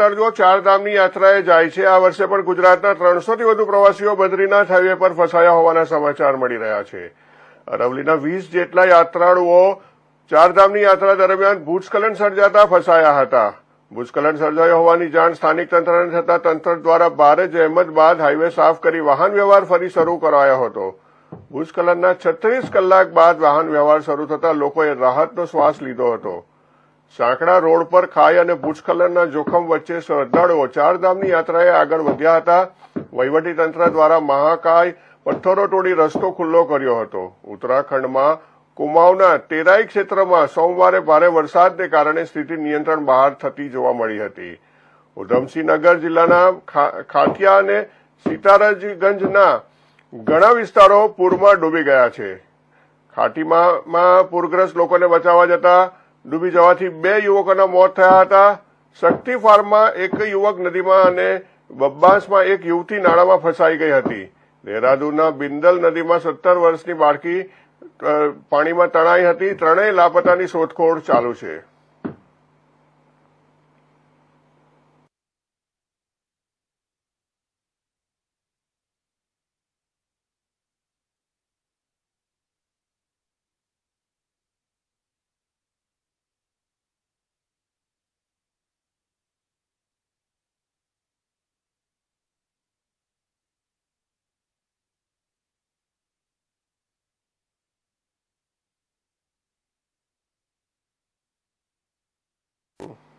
શ્રદ્ધાળુઓ ચારધામની યાત્રાએ જાય છે. આ વર્ષે પણ ગુજરાતના ત્રણસોથી વધુ પ્રવાસીઓ બદ્રીનાથ હાઈવે પર ફસાયા હોવાના સમાચાર મળી રહ્યા છે. અરવલીના વીસ જેટલા યાત્રાળુઓ ચારધામની યાત્રા દરમિયાન ભૂસ્ખલન સર્જાતા ફસાયા હતા. ભૂસ્ખલન સર્જાયો હોવાની જાણ સ્થાનિક તંત્રને થતાં તંત્ર દ્વારા ભારે જહેમત બાદ હાઈવે સાફ કરી વાહન વ્યવહાર ફરી શરૂ કરાયો હતો. ભૂસ્ખલનના છત્રીસ કલાક બાદ વાહન વ્યવહાર શરૂ થતાં લોકોએ રાહતનો શ્વાસ લીધો હતો. સાંકડા રોડ પર ખાઈ અને ભૂસ્ખલનના જોખમ વચ્ચે શ્રદ્ધાળુઓ ચારધામની યાત્રાએ આગળ વધ્યા હતા. તંત્ર દ્વારા મહાકાય પથ્થરો તોડી રસ્તો ખુલ્લો કર્યો હતો. ઉત્તરાખંડમાં કુમાઉના તેરાઈ ક્ષેત્રમાં સોમવારે ભારે વરસાદને કારણે સ્થિતિ નિયંત્રણ બહાર થતી જોવા મળી હતી. ઉધમસિંહનગર જિલ્લાના ખા- અને સીતારાજગંજના ઘણા વિસ્તારો પૂરમાં ડૂબી ગયા છે. ખાટીમાં પૂરગ્રસ્ત લોકોને બચાવવા જતા ડૂબી જવાથી બે યુવકોના મોત થયા હતા. શક્તિ ફાર્મમાં એક યુવક નદીમાં અને બબ્બાસમાં એક યુવતી નાળામાં ફસાઈ ગઈ હતી. દેહરાદૂનના બિંદલ નદીમાં સત્તર વર્ષની બાળકી પાણીમાં તણાઈ હતી. ત્રણેય લાપતાની શોધખોળ ચાલુ છે. Oh.